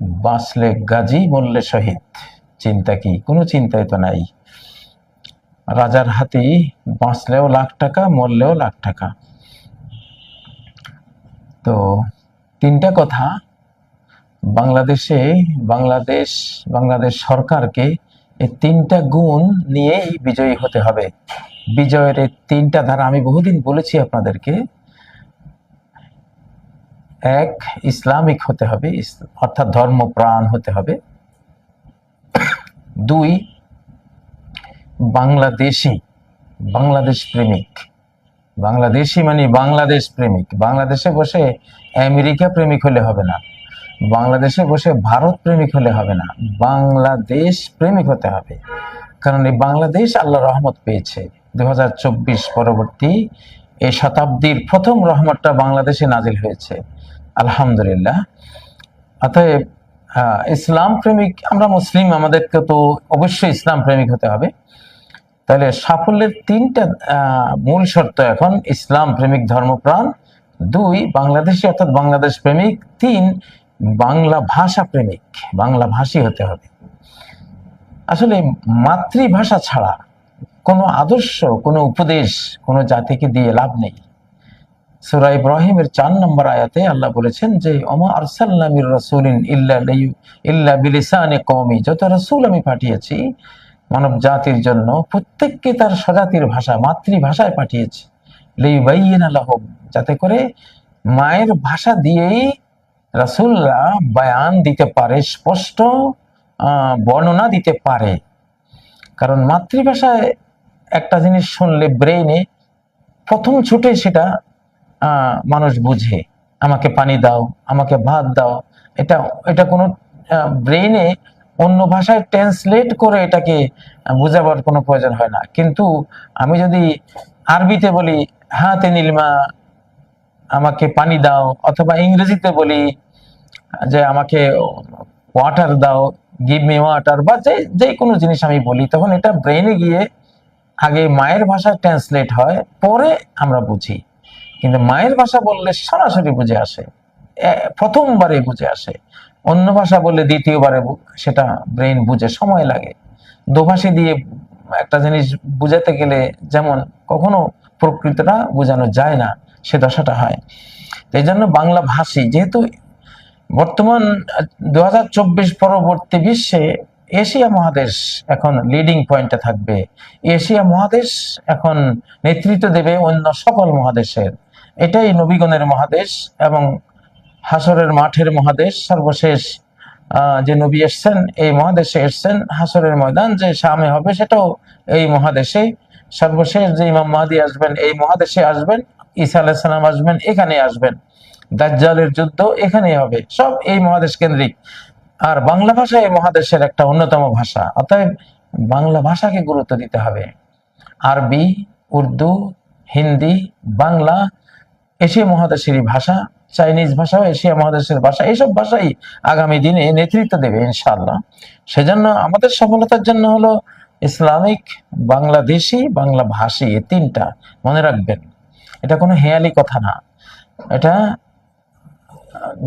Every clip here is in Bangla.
বাঁচলে গাজী, মরলে শহীদ। চিন্তা কি? কোনো চিন্তাই তো নাই। রাজার হাতি, বাঁচলেও লাখ টাকা, মরলেও লাখ টাকা। তো তিনটা কথা। বাংলাদেশে বাংলাদেশ বাংলাদেশ সরকারকে এই তিনটা গুণ নিয়েই বিজয়ী হতে হবে। বিজয়ের এই তিনটা ধারা আমি বহুদিন বলেছি আপনাদেরকে। এক ইসলামিক হতে হবে অর্থাৎ ধর্মপ্রাণ হতে হবে। দুই, বাংলাদেশি, বাংলাদেশ প্রেমিক। বাংলাদেশি মানে বাংলাদেশ প্রেমিক। বাংলাদেশে বসে আমেরিকা প্রেমিক হলে হবে না। বাংলাদেশে বসে ভারত প্রেমিক হলে হবে না। বাংলাদেশ প্রেমিক হতে হবে। কারণ এই বাংলাদেশ আল্লাহ রহমত পেয়েছে। দু হাজার চব্বিশ পরবর্তী এই শতাব্দীর প্রথম রহমতটা বাংলাদেশে নাজিল হয়েছে। আলহামদুলিল্লাহ। অতএব ইসলাম প্রেমিক, আমরা মুসলিম, আমাদেরকে তো অবশ্যই ইসলাম প্রেমিক হতে হবে। তাহলে সাফল্যের তিনটা মূল শর্ত এখন, ইসলাম প্রেমিক ধর্মপ্রাণ। দুই, বাংলাদেশি, অর্থাৎ বাংলাদেশ প্রেমিক। তিন, বাংলা ভাষা প্রেমিক, বাংলা ভাষী হতে হবে। আসলে মাতৃভাষা ছাড়া কোনো আদর্শ, কোনো উপদেশ, কোনো জাতিকে দিয়ে লাভ নেই। সুরা ইব্রাহিমের চার নম্বর আয়াতে আল্লাহ বলেছেন যে অমা আরসাল্লামির রসুলিন ইল্লা ইল্লা বিলিসানে কওমি। যত রসুল আমি পাঠিয়েছি, মানব জাতির জন্য প্রত্যেককে তার স্বজাতির ভাষা, মাতৃভাষায় পাঠিয়েছি। লিউবাইয়িনা লাহুম, যাতে করে মায়ের ভাষা দিয়েই রাসূলরা বায়ান দিতে পারে, স্পষ্ট বর্ণনা দিতে পারে। কারণ মাতৃভাষায় একটা জিনিস শুনলে ব্রেইনে প্রথম ছুটে সেটা মানুষ বুঝে। আমাকে পানি দাও, আমাকে ভাত দাও। এটা এটা কোনো ব্রেইনে অন্য ভাষায় ট্রান্সলেট করে এটাকে বোঝাবার কোনো প্রয়োজন হয় না। কিন্তু আমি যদি আরবিতে বলি, হাতে নীলমা, আমাকে পানি দাও, অথবা ইংরেজিতে বলি, যে, আমাকে ওয়াটার দাও গিভ মি ওয়াটার বা যে যে কোনো জিনিস আমি বলি, তখন এটা ব্রেইনে গিয়ে আগে মায়ের ভাষায় ট্রান্সলেট হয়, পরে আমরা বুঝি। কিন্তু মায়ের ভাষা বললে সরাসরি বুঝে আসে। প্রথমবারে বুঝে আসে। অন্য ভাষা বললে দ্বিতীয়বারে সেটা ব্রেন বুঝে সময় লাগে। দোভাষী দিয়ে একটা জিনিস বুঝাতে গেলে যেমন কখনো প্রকৃতটা বোঝানো যায় না, সে দশাটা হয়। এই জন্য বাংলা ভাষী যেহেতু বর্তমান দু হাজার চব্বিশ পরবর্তী বিশ্বে এশিয়া মহাদেশ এখন লিডিং পয়েন্টে থাকবে। এশিয়া মহাদেশ এখন নেতৃত্ব দেবে অন্য সকল মহাদেশের। এটাই নবীগণের মহাদেশ এবং হাসরের মাঠের মহাদেশ। সর্বশেষ যে নবী এসছেন, এই মহাদেশে এসছেন, হাসরের ময়দান যে সামনে হবে সেটাও এই মহাদেশে। সর্বশেষ যে ইমাম মাহাদি আসবেন, এই মহাদেশে আসবেন, ঈসা আলাইসালাম আসবেন এখানে আসবেন। দাজ্জালের যুদ্ধ এখানেই হবে, সব এই মহাদেশ কেন্দ্রিক। আর বাংলা ভাষা এই মহাদেশের একটা অন্যতম ভাষা, অতএব বাংলা ভাষাকে গুরুত্ব দিতে হবে। আরবি, উর্দু, হিন্দি, বাংলা এশিয়া মহাদেশেরই ভাষা, চাইনিজ ভাষাও এশিয়া মহাদেশের ভাষা এইসব ভাষাই আগামী দিনে নেতৃত্ব দেবে ইনশাআল্লাহ। সেজন্য আমাদের সফলতার জন্য হলো ইসলামিক বাংলাদেশি বাংলা ভাষী এই তিনটা, মনে রাখবেন। এটা কোনো হেয়ালি কথা না। এটা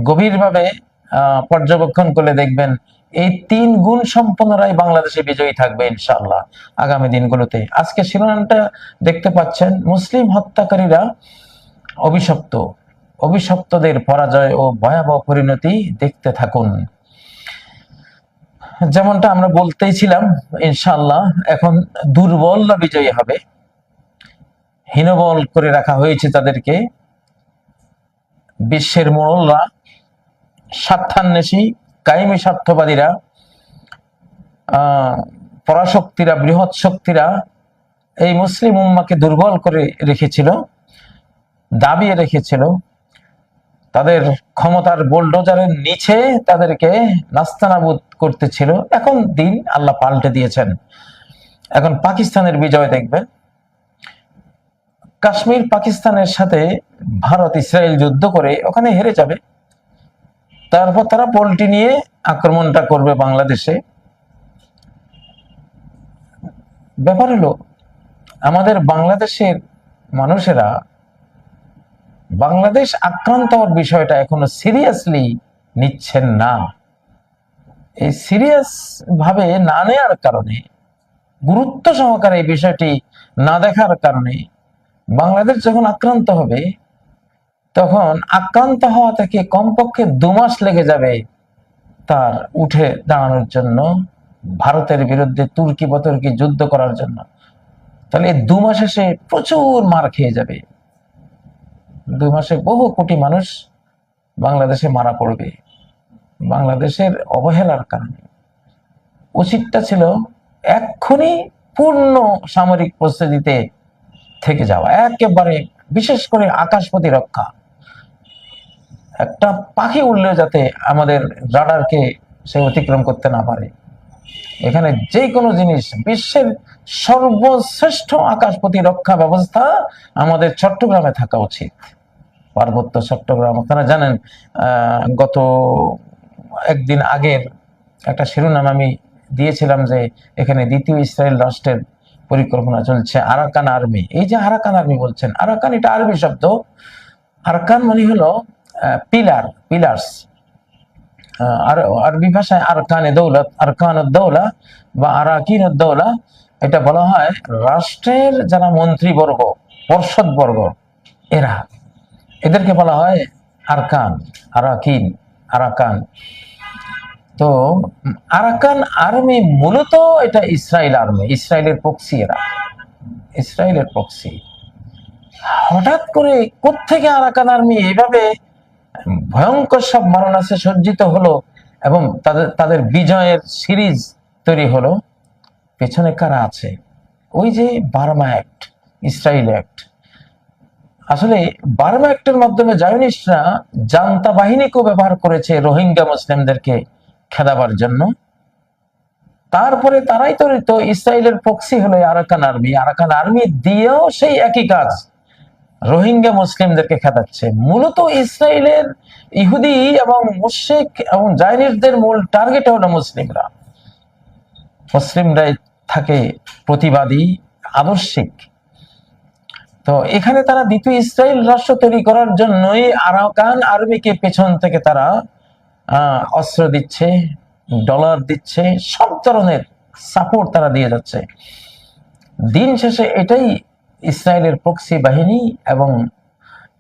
গভীরভাবে পর্যবেক্ষণ করলে দেখবেন এই তিন গুণ সম্পন্নরাই বাংলাদেশে বিজয়ী থাকবে ইনশাআল্লাহ আগামী দিনগুলোতে। আজকে শিরোনামটা দেখতে পাচ্ছেন, মুসলিম হত্যাকারীরা অভিশপ্ত। অভিশপ্তদের পরাজয় ও ভয়াবহ পরিণতি দেখতে থাকুন। যেমনটা আমরা বলতেই ছিলাম ইনশাআল্লাহ, এখন দুর্বলরা বিজয়ী হবে? হীনবল করে রাখা হয়েছে তাদেরকে। বিশ্বের মোড়লরা, স্বার্থান্বেষী, কায়েমি স্বার্থবাদীরা পরাশক্তিরা, বৃহৎ শক্তিরা এই মুসলিম উম্মাকে দুর্বল করে রেখেছিল। দাবিয়ে রেখেছিল। তাদের ক্ষমতার বোলডোজারের নিচে তাদেরকে নাস্তানাবুদ করতেছিল। এখন দিন আল্লাহ পাল্টে দিয়েছেন। এখন পাকিস্তানের বিজয় দেখবেন কাশ্মীর পাকিস্তানের সাথে ভারত ইসরায়েল যুদ্ধ করে ওখানে হেরে যাবে। তারপর তারা পোল্টি নিয়ে আক্রমণটা করবে বাংলাদেশে। ব্যাপার হলো, আমাদের বাংলাদেশের মানুষেরা বাংলাদেশ আক্রান্ত হওয়ার বিষয়টা এখনও সিরিয়াসলি নিচ্ছেন না। এই সিরিয়াস ভাবে না নেওয়ার কারণে, গুরুত্ব সহকারে এই বিষয়টি না দেখার কারণে বাংলাদেশ যখন আক্রান্ত হবে, তখন আক্রান্ত হওয়া থেকে কমপক্ষে দু মাস লেগে যাবে তার উঠে দাঁড়ানোর জন্য ভারতের বিরুদ্ধে তুর্কি বতর্কি যুদ্ধ করার জন্য। তাহলে দু মাসে সে প্রচুর মার খেয়ে যাবে। দু মাসে বহু কোটি মানুষ বাংলাদেশে মারা পড়বে। বাংলাদেশের অবহেলার কারণে। উচিতটা ছিল এক্ষুনি পূর্ণ সামরিক প্রস্তুতিতে থেকে যাওয়া। একেবারে বিশেষ করে আকাশ প্রতিরক্ষা। একটা পাখি উঠলেও যাতে আমাদের রাডারকে সে অতিক্রম করতে না পারে। এখানে যে কোনো জিনিস, বিশ্বের সর্বশ্রেষ্ঠ আকাশ প্রতিরক্ষা ব্যবস্থা আমাদের চট্টগ্রামে থাকা উচিত। পার্বত্য চট্টগ্রাম। আপনারা জানেন গত একদিন আগের একটা শিরোনাম আমি দিয়েছিলাম যে এখানে দ্বিতীয় ইসরায়েল রাষ্ট্রের পরিকল্পনা চলছে আরাকান আর্মি। এই যে আরাকান আর্মি বলছেন, আরাকান এটা আরবি শব্দ। আরকান মানে হলো পিলার, পিলার্স। আর আরবি ভাষায় আরকানে দৌলত আরকান দৌলা বা আরাকিন দৌলা, এটা বলা হয় রাষ্ট্রের যারা মন্ত্রীবর্গ, পর্ষদবর্গ, এরা। এদেরকে বলা হয় আরকান, আরাকিন, আরাকান। তো আরাকান আর্মি মূলত এটা ইসরায়েল আর্মি, ইসরায়েলের পক্সি এরা। ইসরায়েলের পক্সি হঠাৎ করে কোত্থেকে আরাকান আর্মি এভাবে ভয়ঙ্কর সব মারণাসে সজ্জিত হলো এবং তাদের তাদের বিজয়ের সিরিজ তৈরি হলো। পেছনে কারা আছে? ওই যে বার্মা অ্যাক্ট ইসরায়েল অ্যাক্ট। আসলে বার্মা অ্যাক্টের মাধ্যমে জায়নিস্টরা জান্তা বাহিনীকেও ব্যবহার করেছে রোহিঙ্গা মুসলিমদেরকে খেদাবার জন্য। তারপরে তারাই তো তো ইসরায়েলের পক্সি হলো আরাকান আর্মি আরাকান আর্মি দিয়েও সেই একই কাজ, রোহিঙ্গা মুসলিমদেরকে খেদাচ্ছে। মূলত ইসরায়েলের ইহুদি এবং মুশিক এবং জাইনিসদের মূল টার্গেট হলো মুসলিমরা। মুসলিমরাই থাকে প্রতিবাদী, আদর্শিক। তো এখানে তারা দ্বিতীয় ইসরায়েল রাষ্ট্র তৈরি করার জন্যই আরাকান আর্মিকে পেছন থেকে তারা অস্ত্র দিচ্ছে, ডলার দিচ্ছে, সব ধরনের সাপোর্ট তারা দিয়ে যাচ্ছে। দিন শেষে এটাই ইসরায়েলের প্রক্সি বাহিনী এবং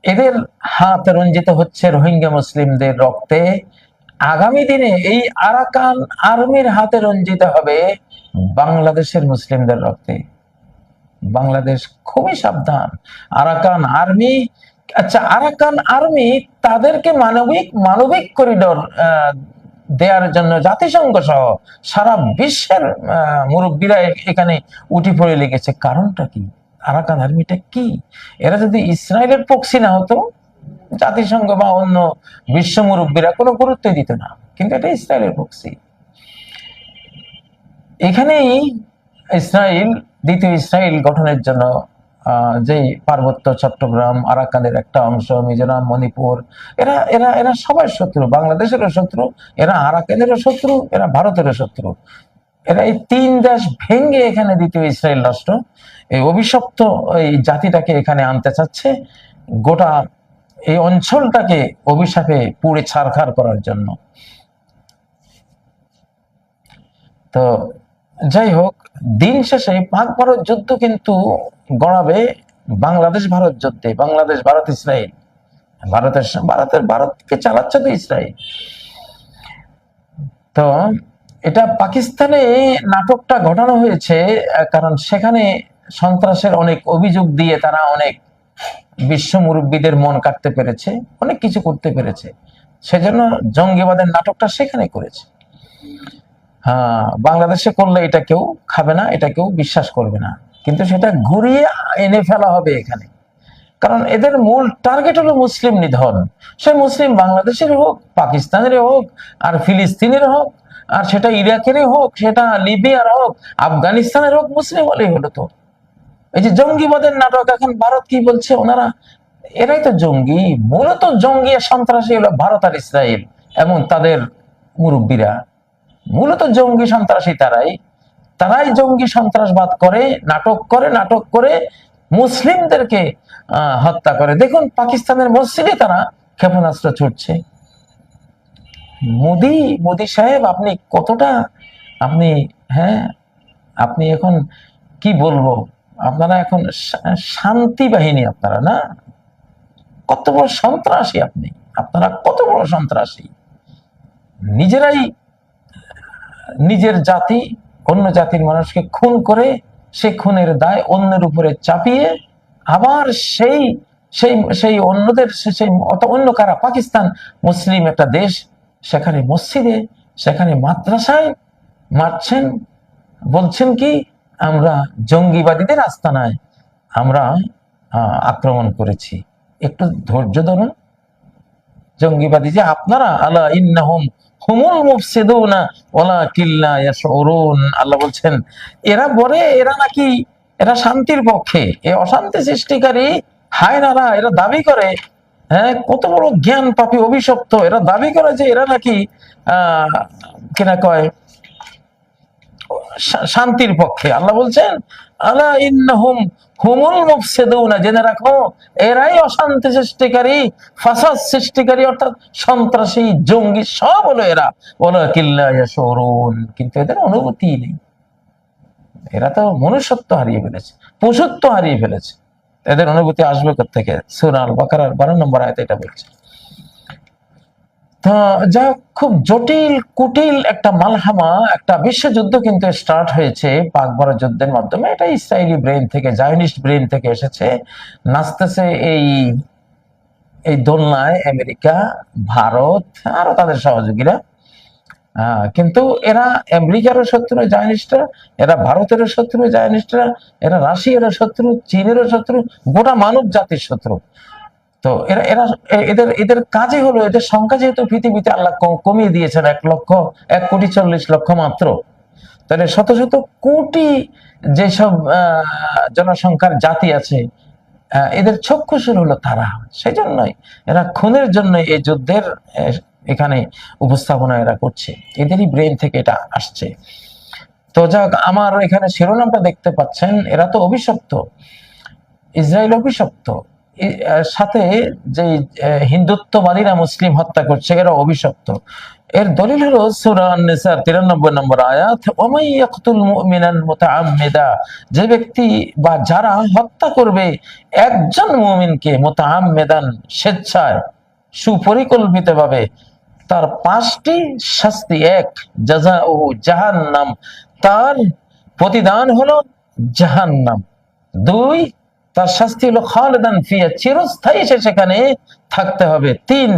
এদের হাত রঞ্জিত হচ্ছে রোহিঙ্গা মুসলিমদের রক্তে। আগামী দিনে এই আরাকান আর্মির হাতে রঞ্জিত হবে বাংলাদেশের মুসলিমদের রক্তে। বাংলাদেশ খুবই সাবধান। আরাকান আর্মি আচ্ছা আরাকান আর্মি তাদেরকে মানবিক মানবিক করিডোর দেওয়ার জন্য জাতিসংঘ সহ সারা বিশ্বের মুরব্বীরা এখানে উঠি পড়ে লেগেছে। কারণটা কি? আরাকান আর্মিটা কি? এরা যদি ইসরায়েলের পক্ষী না হতো, জাতিসংঘ বা অন্য বিশ্ব মুরব্বীরা কোনো গুরুত্ব দিত না। কিন্তু এটা ইসরায়েলের পক্ষী। এখানেই ইসরায়েল দ্বিতীয় ইসরায়েল গঠনের জন্য যেই পার্বত্য চট্টগ্রাম, আরাকানের একটা অংশ, মিজোরাম, মণিপুর, এরা এরা এরা সবার শত্রু, বাংলাদেশেরও শত্রু, এরা আরাকানেরও শত্রু, এরা ভারতেরও শত্রু। এরা এই তিন দেশ ভেঙে এখানে দ্বিতীয় ইসরায়েল রাষ্ট্র এই অভিশপ্ত এই জাতিটাকে এখানে আনতে চাচ্ছে। গোটা এই অঞ্চলটাকে অভিশাপে পুড়ে ছারখার করার জন্য। তো যাই হোক দিন শেষে পাক ভারত যুদ্ধ কিন্তু গড়াবে বাংলাদেশ ভারত যুদ্ধে, বাংলাদেশ, ভারত, ইসরায়েল। ভারতের ভারতের, ভারতকে চালাচ্ছে তো ইসরায়েল। তো এটা পাকিস্তানে নাটকটা ঘটানো হয়েছে কারণ সেখানে সন্ত্রাসের অনেক অভিযোগ দিয়ে তারা অনেক বিশ্ব মুরব্বীদের মন কাটতে পেরেছে, অনেক কিছু করতে পেরেছে। সেজন্য জঙ্গিবাদের নাটকটা সেখানে করেছে। হ্যাঁ বাংলাদেশে করলে এটা কেউ খাবে না, এটা কেউ বিশ্বাস করবে না। কিন্তু সেটা ঘুরিয়ে এনে ফেলা হবে এখানে। কারণ এদের মূল টার্গেট হলো মুসলিম নিধন। সে মুসলিম বাংলাদেশের হোক পাকিস্তানের হোক, আর ফিলিস্তিনের হোক, আর সেটা ইরাকেরই হোক, সেটা লিবিয়ার হোক, আফগানিস্তানের হোক, মুসলিম হলেই হলো তো। এই যে জঙ্গিবাদের নাটক, এখন ভারত কি বলছে? ওনারা, এরাই তো জঙ্গি, মূলত জঙ্গি সন্ত্রাসী হলো ভারত আর ইসরায়েল এবং তাদের মুরব্বীরা। মূলত জঙ্গি সন্ত্রাসী তারাই। তারাই জঙ্গি সন্ত্রাসবাদ করে, নাটক করে নাটক করে মুসলিমদেরকে হত্যা করে। দেখুন, পাকিস্তানের মসজিদে তারা ক্ষেপণাস্ত্র ছুটছে। মোদি মোদি সাহেব, আপনি কতটা, আপনি হ্যাঁ আপনি এখন কি বলব? আপনারা এখন শান্তি বাহিনী আপনারা, না? কত বড় সন্ত্রাসী আপনি। আপনারা কত বড় সন্ত্রাসী। নিজেরাই নিজের জাতি, অন্য জাতির মানুষকে খুন করে সে খুনের দায় অন্যের উপরে চাপিয়ে আবার সেই সেই সেই অন্যদের সেই অন্য কারা? পাকিস্তান মুসলিম একটা দেশ। সেখানে মসজিদে, সেখানে মাদ্রাসায় মারছেন। বলছেন কি, আমরা জঙ্গিবাদীদের আস্তানায়, আমরা আক্রমণ করেছি। একটু ধৈর্য ধরুন। জঙ্গিবাদী যে আপনারা, আলা ইন্নাহুম আল্লাহ বলছেন, এরা বলে, এরা নাকি, এরা শান্তির পক্ষে। অশান্তি সৃষ্টিকারী এরা দাবি করে হ্যাঁ কত বড় জ্ঞান পাপী অভিশপ্ত। এরা দাবি করে যে এরা নাকি, আহ কিনা কয় শান্তির পক্ষে। আল্লাহ বলছেন আলা ইন্নাহুম হুমুল মুফসিদুনা, জেনে রাখো, এরাই অশান্তি সৃষ্টিকারী, ফাসাদ সৃষ্টিকারী, অর্থাৎ সন্ত্রাসী, জঙ্গি, সব হলো এরা। ওলা কিল্লা ইয়াশুরুন কিন্তু এদের অনুভূতি নেই। এরা তো মনুষ্যত্ব হারিয়ে ফেলেছে, পশুত্ব হারিয়ে ফেলেছে। এদের অনুভূতি আসবে থেকে সুরাল বাকারার বারো নম্বর আয়তে এটা বলছে। তো যা খুব জটিল, কুটিল একটা মালহামা, একটা বিশ্বযুদ্ধ কিন্তু স্টার্ট হয়েছে পাক ভারত যুদ্ধের মাধ্যমে। এটা ইসরায়েলি ব্রেন থেকে জায়নিস্ট ব্রেন থেকে এসেছে। নাচতেছে এই এই দোলনায় আমেরিকা, ভারত, আরও তাদের সহযোগীরা। কিন্তু এরা আমেরিকারও শত্রু জায়নিস্টরা এরা ভারতেরও শত্রু জায়নিস্টরা এরা রাশিয়ারও শত্রু, চীনেরও শত্রু, গোটা মানব জাতির শত্রু। তো এরা এরা এদের এদের কাজই হলো, এদের সংখ্যা যেহেতু পৃথিবীতে আল্লাহ কমিয়ে দিয়েছেন এক লক্ষ, এক কোটি চল্লিশ লক্ষ মাত্র। তাহলে শত শত কোটি যেসব জনসংখ্যার জাতি আছে এদের চক্ষুসুর হলো তারা। সেই জন্যই এরা খুনের জন্য এই যুদ্ধের এখানে উপস্থাপনা এরা করছে। এদেরই ব্রেন থেকে এটা আসছে। তো যাক, আমার এখানে শিরোনামটা দেখতে পাচ্ছেন, এরা তো অভিশপ্ত। ইসরায়েল অভিশপ্ত। সাথে যে হিন্দুত্ববাদীরা মুসলিম হত্যা করছে এরা অভিশপ্ত। এর দলিল হলো সূরা আন-নিসা 93 নম্বর আয়াত ওমাই ইয়াকতুল মুমিনান মুতাআম্মিদা যে ব্যক্তি বা যারা হত্যা করবে, একজন মুমিনকে মুতাআম্মিদান, স্বেচ্ছায়, সুপরিকল্পিতভাবে, তার পাঁচটি শাস্তি এক, জাযাউ জাহান্নাম তার প্রতিদান হলো জাহান্নাম। দুই তার শাস্তি হলো খালেদান ফিয়া, চিরস্থায়ী সে সেখানে থাকতে হবে। তিন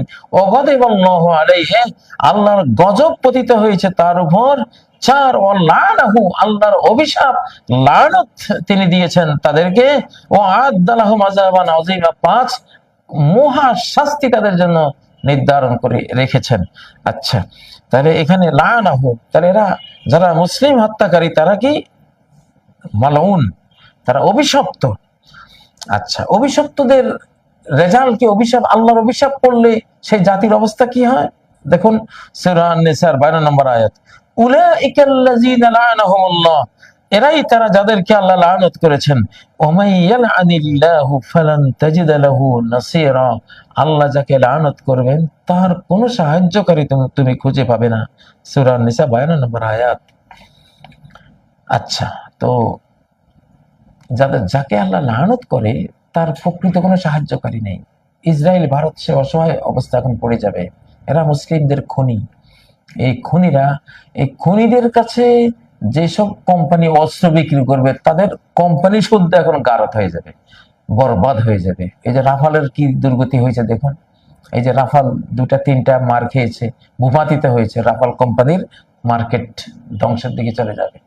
অগদেবাল্লাহ আলাইহি আল্লাহর গজব পতিত হয়েছে তার উপর। চার ও লানাহু আল্লাহর অভিশাপ, লানত তিনি দিয়েছেন তাদেরকে। ও আদালাহু মাযাবান আযীমা, পাঁচ, মহা শাস্তি তাদের জন্য নির্ধারণ করে রেখেছেন। আচ্ছা তাহলে এখানে লানাহু, তাহলে এরা যারা মুসলিম হত্যাকারী তারা কি? মালউন, তারা অভিশপ্ত। আচ্ছা অভিশপ্তদের রেজাল্ট কি? অভিশাপ, আল্লাহর অভিশাপ করলে সেই জাতির অবস্থা কি হয়? দেখুন, সূরা আন-নিসার 12 নম্বর আয়াত। এরাই তারা যাদেরকে আল্লাহ লানত করেছেন। আল্লাহ যাকে লানত করবেন, তার কোনো সাহায্যকারী তুমি খুঁজে পাবে না। সূরা আন-নিসা 52 নম্বর আয়াত। আচ্ছা তো যাদের যাকে আল্লাহ লানত করে, তার প্রকৃত কোনো সাহায্যকারী নেই। ইসরায়েল ভারত সে অসহায় অবস্থা এখন পড়ে যাবে। এরা মুসলিমদের খনি। এই খনিরা এই খনিদের কাছে যেসব কোম্পানি অস্ত্র বিক্রি করবে, তাদের কোম্পানি শুদ্ধ এখন গারত হয়ে যাবে, বরবাদ হয়ে যাবে। এই যে রাফালের কি দুর্গতি হয়েছে দেখুন। এই যে রাফাল দুটা তিনটা মার খেয়েছে, ভূপাতিত হয়েছে, রাফাল কোম্পানির মার্কেট ধ্বংসের দিকে চলে যাবে।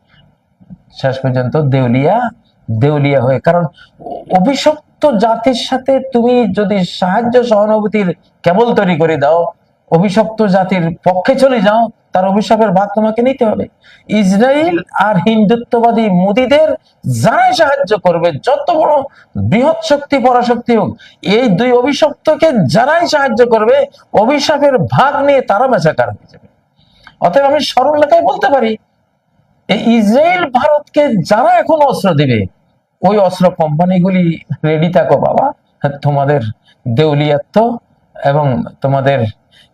শেষ পর্যন্ত দেউলিয়া দেউলিয়া হয়ে। কারণ অভিশপ্ত জাতির সাথে তুমি যদি সাহায্য সহানুভূতির কেবল তৈরি করে দাও, অভিশপ্ত জাতির পক্ষে চলে যাও, তার অভিশাপের ভাগ তোমাকে নিতে হবে। ইসরায়েল আর হিন্দুত্ববাদী মোদীদের যারাই সাহায্য করবে, যত বড় বৃহৎ শক্তি, পরাশক্তি হোক, এই দুই অভিশপ্তকে যারাই সাহায্য করবে, অভিশাপের ভাগ নিয়ে তারা বেচাকার হয়ে যাবে। অতএব আমি সরল লেখায় বলতে পারি, এই ইসরায়েল ভারতকে যারা এখন অস্ত্র দিবে ওই অস্ত্র কোম্পানিগুলি রেডি থাকো বাবা। তোমাদের দেউলিয়াত্ব এবং তোমাদের,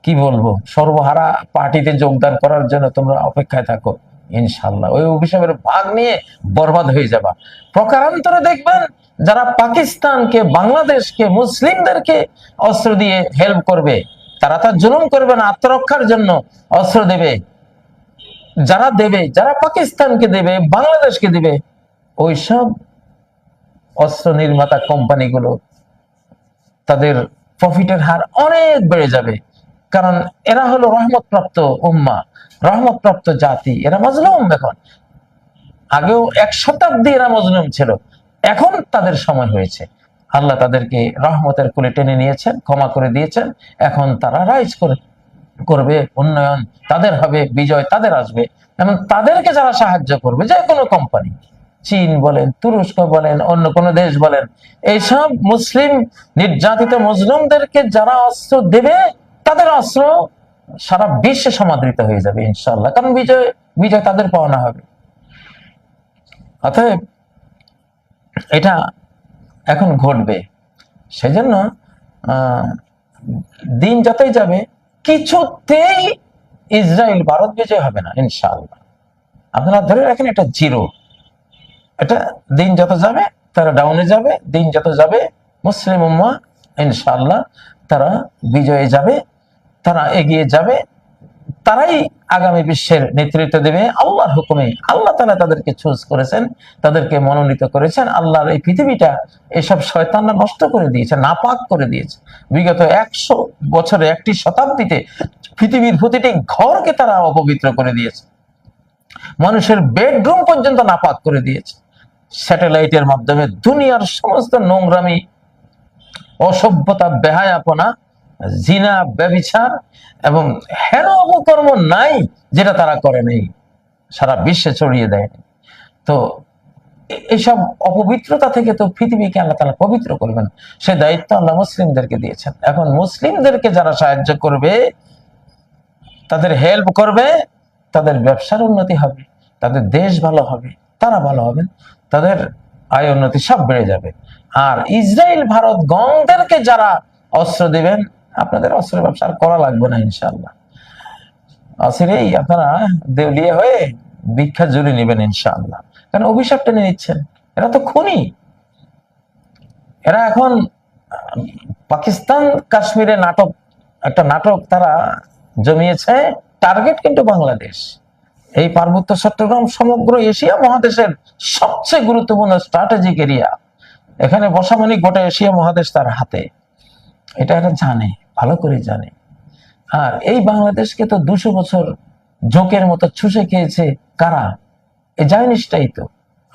কি বলব, সর্বহারা পার্টিতে যোগদান করার জন্য তোমরা অপেক্ষায় থাকো ইনশাল্লাহ ওই অভিশাপের ভাগ নিয়ে বরবাদ হয়ে যাবা। প্রকারান্তরে দেখবেন যারা পাকিস্তানকে, বাংলাদেশকে, মুসলিমদেরকে অস্ত্র দিয়ে হেল্প করবে, তারা তার জুলুম করবে না, আত্মরক্ষার জন্য অস্ত্র দেবে। যারা দেবে, যারা পাকিস্তানকে দেবে, বাংলাদেশকে দেবে, ওইসব অস্ত্র নির্মাতা কোম্পানিগুলো, তাদের প্রফিটের হার অনেক বেড়ে যাবে। কারণ এরা হলো রহমতপ্রাপ্ত উম্মা, রহমতপ্রাপ্ত জাতি, এরা মজলুম এখন। আগেও এক শতাব্দী এরা মজলুম ছিল, এখন তাদের সময় হয়েছে। আল্লাহ তাদেরকে রহমতের কোলে টেনে নিয়েছেন, ক্ষমা করে দিয়েছেন, এখন তারা রাইজ করে, করবে, উন্নয়ন তাদের হবে, বিজয় তাদের আসবে, এবং তাদেরকে যারা সাহায্য করবে, যে কোনো কোম্পানি চীন বলেন, তুরস্ক বলেন, অন্য কোন দেশ বলেন, এইসব মুসলিম নির্যাতিত মুসলিমদেরকে যারা অস্ত্র দেবে, তাদের অস্ত্র সারা বিশ্বে সমাদৃত হয়ে যাবে ইনশাল্লাহ কারণ বিজয় বিজয় তাদের পাওনা হবে। অতএব এটা এখন ঘটবে। সেজন্য দিন যতই যাবে, কিছুতেই ইসরায়েল ভারত বিজয় হবে না ইনশাল্লাহ আপনারা ধরে রাখেন এটা জিরো। এটা দিন যত যাবে, তারা ডাউনে যাবে, দিন যত যাবে, মুসলিম উম্মা, ইনশাআল্লাহ, তারা বিজয়ে যাবে, তারা এগিয়ে যাবে, তারাই আগামী বিশ্বের নেতৃত্ব দেবে। আল্লাহর হুকুমে আল্লাহ তালা তাদেরকে চুজ করেছেন, তাদেরকে মনোনীত করেছেন, আল্লাহর এই পৃথিবীটা এসব শয়তানরা নষ্ট করে দিয়েছে, নাপাক করে দিয়েছে। বিগত একশো বছরে, একটি শতাব্দীতে পৃথিবীর প্রতিটি ঘরকে তারা অপবিত্র করে দিয়েছে। মানুষের বেডরুম পর্যন্ত নাপাক করে দিয়েছে। স্যাটেলাইটের মাধ্যমে দুনিয়ার সমস্ত নোংরামি, অসভ্যতা, বেহায়াপনা, জিনা ব্যবিচার এবং হেন অপকর্ম নাই যেটা তারা করে নেই। সারা বিশ্বে ছড়িয়ে দেয়। তো এ- এসব অপবিত্রতা থেকে তো পৃথিবীকে আল্লাহ তালা পবিত্র করবেন। সে দায়িত্ব আল্লাহ মুসলিমদেরকে দিয়েছেন। এখন মুসলিমদেরকে যারা সাহায্য করবে, তাদের হেল্প করবে, তাদের ব্যবসার উন্নতি হবে, তাদের দেশ ভালো হবে, তারা ভালো হবে। তাদের আয় উন্নতি সব বেড়ে যাবে। আর ইসরায়েল, ভারত গংদেরকে যারা অস্ত্র দিবেন, আপনাদের অস্ত্র ব্যবসা করা লাগবে না ইনশাল্লাহ আপনারা দেউলিয়া হয়ে ভিক্ষা জুড়ে নেবেন, ইনশাআল্লাহ। কারণ অভিশাপ টেনে নিচ্ছেন। এরা তো খুনি। এরা এখন পাকিস্তান, কাশ্মীরে নাটক, একটা নাটক তারা জমিয়েছে, টার্গেট কিন্তু বাংলাদেশ। এই পার্বত্য চট্টগ্রাম সমগ্র এশিয়া মহাদেশের সবচেয়ে গুরুত্বপূর্ণ স্ট্র্যাটেজিক এরিয়া এখানে বসা মানে গোটা এশিয়া মহাদেশ তার হাতে। এটা এরা জানে, ভালো করে জানে। আর এই বাংলাদেশকে তো দুশো বছর জোকের মতো চুষে খেয়েছে কারা? এই জাইনিসটাই তো।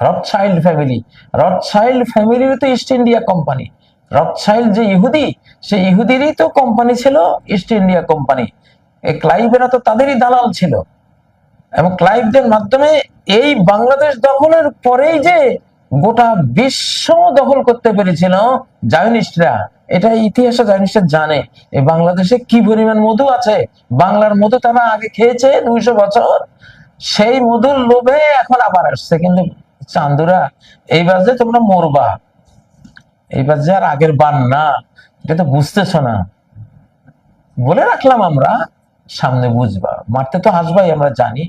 রথচাইল্ড ফ্যামিলি রথচাইল্ড ফ্যামিলির তো ইস্ট ইন্ডিয়া কোম্পানি রথচাইল্ড যে ইহুদি, সেই ইহুদিরই তো কোম্পানি ছিল ইস্ট ইন্ডিয়া কোম্পানি এই ক্লাইভেরা তো তাদেরই দালাল ছিল। এবং ক্লাইভদের মাধ্যমে এই বাংলাদেশ দখলের পরেই যে গোটা বিশ্ব দখল করতে পেরেছিল জায়নিস্টরা, এটা ইতিহাসে জায়নিস্টরা জানে। এই বাংলাদেশে কি পরিমাণ মধু আছে? বাংলার মধু তারা আগে খেয়েছে দুইশো বছর। সেই মধুর লোভে এখন আবার আসছে। কিন্তু চান্দুরা এইবার যে তোমরা মরবা। এইবার যে আর আগের বান না। এটা তো বুঝতেছো না। বলে রাখলাম আমরা। সামনে বুঝবা। মারতে তো আসবাই আমরা জানি।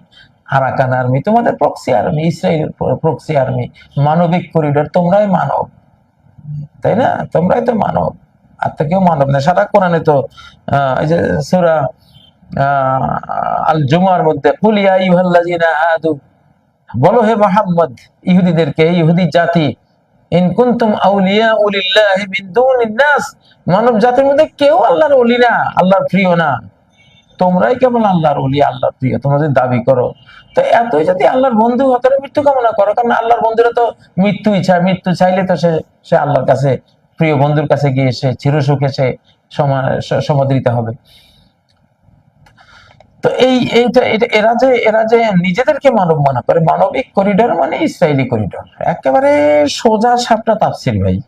আরাকান আর্মি তোমাদের proxy army Israel proxy army মানবিক করিডোর তোমরাই মানব। তাই না? তোমরাই তো মানব। আর তো কেউ মানব না। সারা কোরআনে তো যে সুরা আল জুমার মধ্যে কুলিয়া ইউহাল্লাজিনা আদু বলো হে মোহাম্মদ, ইহুদিদেরকে ইহুদি জাতি, ইন আউলিয়া উলিল্লাহি মিন দুনিন নাস। মানব জাতির মধ্যে কেউ আল্লাহর ওলি না, আল্লাহর প্রিয় না। তোমরাই কেবল আল্লাহর অলি আল্লাহর প্রিয়, তোমরা যদি দাবি করো। তো এতই যদি আল্লাহর বন্ধু হতো মৃত্যু কামনা করো, কারণ আল্লাহর বন্ধুরা তো মৃত্যুই চায়, মৃত্যু চাইলে তো সে সে আল্লাহর কাছে, প্রিয় বন্ধুর কাছে গিয়ে সে চিরসুখে সে সমাদৃত হবে। তো এই, এইটা, এটা- এরা যে এরা যে নিজেদেরকে মানব মনে করে, মানবিক করিডোর মানে ইসরায়েলি করিডোর। একেবারে সোজা সাপটা তাপসির ভাই।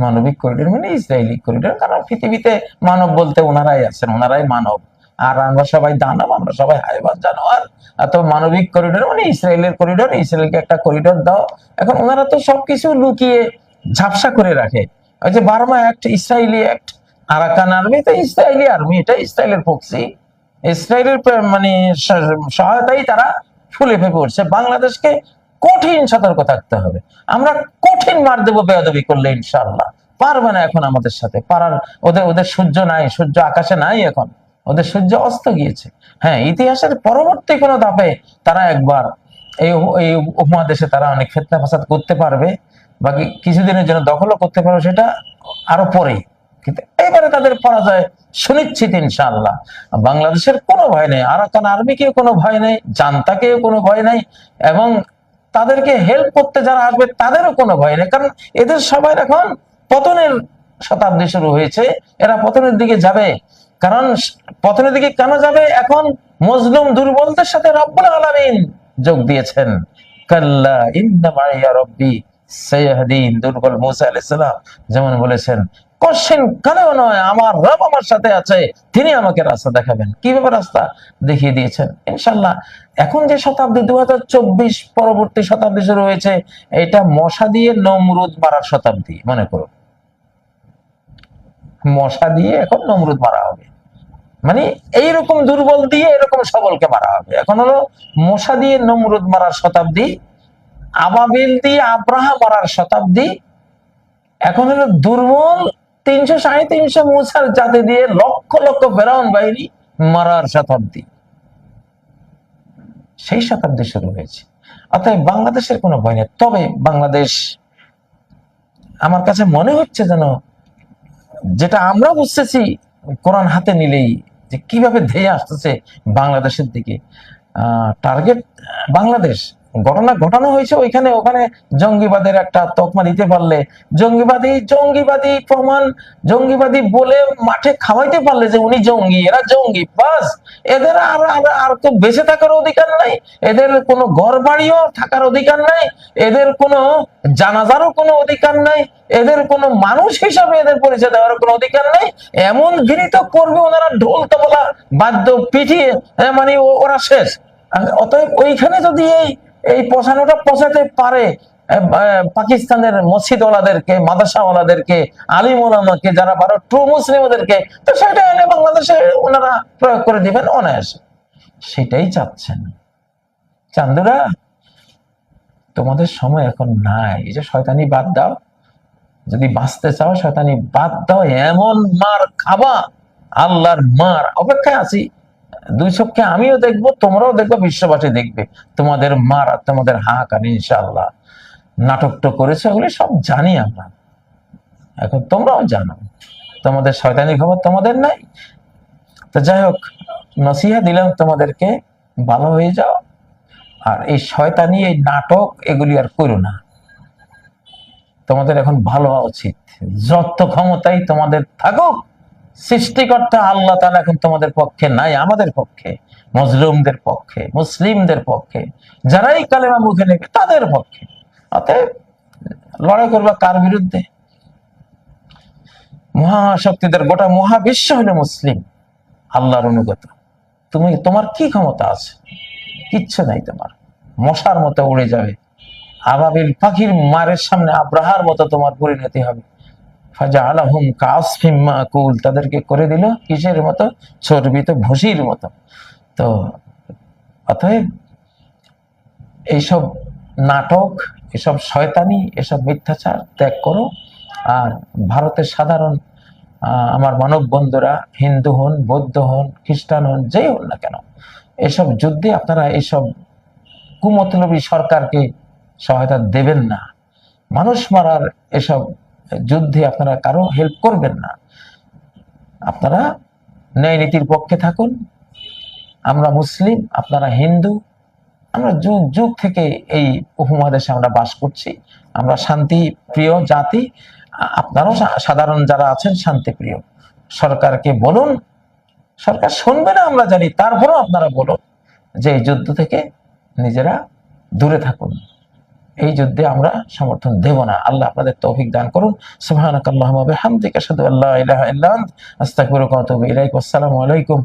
মানবিক করিডোর মানে ইসরায়েলি করিডোর, কারণ পৃথিবীতে মানব বলতে ওনারাই আছেন, ওনারাই মানব। আর আমরা সবাই দানব, আমরা সবাই হাইবাদ জানোয়ার। আর তো মানবিক করিডোর মানে ইসরায়েলের করিডোর ইসরায়েলকে একটা করিডোর দাও। এখন ওনারা তো সবকিছু লুকিয়ে ঝাপসা করে রাখে। ওই যে Burma act Israeli act Arakan army তো ইসরায়েলি আর্মি এটা ইসরায়েলের প্রক্সি ইসরায়েলের মানে সহায়তাই তারা ফুলে ফেপে উঠছে। বাংলাদেশকে কঠিন সতর্ক থাকতে হবে। আমরা কঠিন মার দেবো বেয়াদবি করলে ইনশাল্লাহ পারবে না এখন আমাদের সাথে। পারার ওদের ওদের সূর্য নাই, সূর্য আকাশে নাই এখন। ওদের সূর্য অস্ত গিয়েছে। হ্যাঁ ইতিহাসের পরবর্তী কোনো ধাপে তারা একবার এই এই উপমহাদেশে তারা অনেক ফেতনা ফাসাদ করতে পারবে বাকি কিছুদিনের জন্য দখলও করতে পারবে সেটা আরও পরেই। কিন্তু এবারে তাদের পরাজয় সুনিশ্চিত ইনশাআল্লাহ। বাংলাদেশের কোনো ভয় নেই, আরাকান আর্মিকেও কোনো ভয় নেই, জান্তাকেও কোনো ভয় নেই, এবং তাদেরকে হেল্প করতে যারা আসবে তাদেরও কোনো ভয় নেই। কারণ এদের সবাই এখন পতনের শতাব্দী শুরু হয়েছে, এরা পতনের দিকে যাবে। কারণ পতনের দিকে কেন যাবে? এখন মজলুম দুর্বলদের সাথে রব্বুল আলামিন যোগ দিয়েছেন। যেমন বলেছেন, কোশ্চেন কালেও নয়? আমার রব আমার সাথে আছে, তিনি আমাকে রাস্তা দেখাবেন। কীভাবে রাস্তা দেখিয়ে দিয়েছেন? ইনশাল্লাহ এখন যে শতাব্দী দু হাজার চব্বিশ পরবর্তী শতাব্দী শুরু হয়েছে, এটা মশা দিয়ে নমরুদ মারার শতাব্দী, মনে করো মশা দিয়ে এখন নমরুদ মারা হবে। মানে এইরকম দুর্বল দিয়ে এরকম সবলকে মারা হবে। এখন হলো মশা দিয়ে নমরুদ মারার শতাব্দী, আবাবিল দিয়ে আব্রাহা মারার শতাব্দী, এখন হলো দুর্বল তিনশো সাড়ে তিনশো মুসার জাতি দিয়ে লক্ষ লক্ষ ফেরাউন বাহিনী মারার শতাব্দী। সেই শতাব্দী শুরু হয়েছে। অতএব বাংলাদেশের কোনো ভয় নেই। তবে বাংলাদেশ, আমার কাছে মনে হচ্ছে যেন যেটা আমরা বুঝতেছি কোরআন হাতে নিলেই যে কীভাবে ধেয়ে আসতেছে বাংলাদেশের দিকে টার্গেট বাংলাদেশ। ঘটনা ঘটানো হয়েছে ওইখানে ওখানে জঙ্গিবাদের একটা তকমা দিতে পারলে জঙ্গিবাদী জঙ্গিবাদী প্রমাণ জঙ্গিবাদী বলে মাঠে খাওয়াইতে পারলে যে উনি জঙ্গি এরা জঙ্গি বাস। এদের আর আর- তো বেঁচে থাকার অধিকার নাই এদের কোনো ঘর বাড়িও থাকার অধিকার নাই এদের কোনো জানাজারও কোনো অধিকার নাই এদের কোনো মানুষ হিসাবে এদের পরিচয় দেওয়ার কোনো অধিকার নাই এমন ঘৃণিত করবে ওনারা ঢোল তবলা বাদ্য পিটিয়ে হ্যাঁ, মানে ওরা শেষ। অতএব ওইখানে যদি এই এই পচানোটা পচাতে পারে পাকিস্তানের মসজিদ ওলাদেরকে মাদ্রাসা ওলাদেরকে আলিম ওলামাকে যারা বারো ট্রু মুসলিম ওদেরকে তো সেটা এনে বাংলাদেশে ওনারা প্রয়োগ করে দিবেন অনায়াসে। সেটাই চাচ্ছেন। চান্দুরা, তোমাদের সময় এখন নাই। এই যে শয়তানি বাদ দাও। যদি বাঁচতে চাও, শয়তানি বাদ দাও। এমন মার খাবা। আল্লাহর মার। অপেক্ষায় আছি। দুই চোখকে আমিও দেখব, তোমরাও দেখব, বিশ্ববাসী দেখবে। তোমাদের মার, তোমাদের হাহাকার, ইনশাআল্লাহ। নাটক তো করেছে ওগুলি সব জানি আমরা। এখন তোমরাও জানো। তোমাদের শয়তানি খবর তোমাদের নাই। তো যাই হোক, নসিহা দিলাম তোমাদেরকে, ভালো হয়ে যাও। আর এই শয়তানি, এই নাটক, এগুলি আর করো না। তোমাদের এখন ভালো হওয়া উচিত। যত ক্ষমতাই তোমাদের থাকুক সৃষ্টিকর্তা আল্লাহ তাআলা এখন তোমাদের পক্ষে নাই, আমাদের পক্ষে, মজলুমদের পক্ষে, মুসলিমদের পক্ষে, যারাই কালেমা মুখে নেবে তাদের পক্ষে। অতএব লড়াই করবা কার বিরুদ্ধে? মহাশক্তিদের, গোটা মহাবিশ্ব হলো মুসলিম, আল্লাহর অনুগত। তুমি, তোমার কি ক্ষমতা আছে? কিচ্ছু নাই তোমার। মশার মতো উড়ে যাবে। আবাবিল পাখির মারের সামনে আব্রাহার মতো তোমার পরিণতি হবে। ফাজা কাসফিম মাকুল, তাদেরকে করে দিল কিসের মতো? চর্বিত ভুসির মতো। তো অতএব এইসব নাটক, এসব শয়তানি, এসব মিথ্যাচার ত্যাগ করো। আর ভারতের সাধারণ আমার মানব বন্ধুরা, হিন্দু হন, বৌদ্ধ হন, খ্রিস্টান হন, যেই হন না কেন, এসব যুদ্ধে আপনারা এইসব কুমতলবী সরকারকে সহায়তা দেবেন না। মানুষ মারার এসব যুদ্ধে আপনারা কারও হেল্প করবেন না। আপনারা ন্যায় নীতির পক্ষে থাকুন। আমরা মুসলিম, আপনারা হিন্দু, আমরা যুগ যুগ থেকে এই উপমহাদেশে আমরা বাস করছি। আমরা শান্তি প্রিয় জাতি, আপনারাও সাধারণ যারা আছেন শান্তি প্রিয়। সরকারকে বলুন, সরকার শুনবে না আমরা জানি, তারপরেও আপনারা বলুন যে এই যুদ্ধ থেকে নিজেরা দূরে থাকুন। এই যুদ্ধে আমরা সমর্থন দেব না। আল্লাহ আপনাদের তৌফিক দান করুন। সুবহানাকাল্লাহুম্মা আল্লাহ ইলাহা আলাইকুম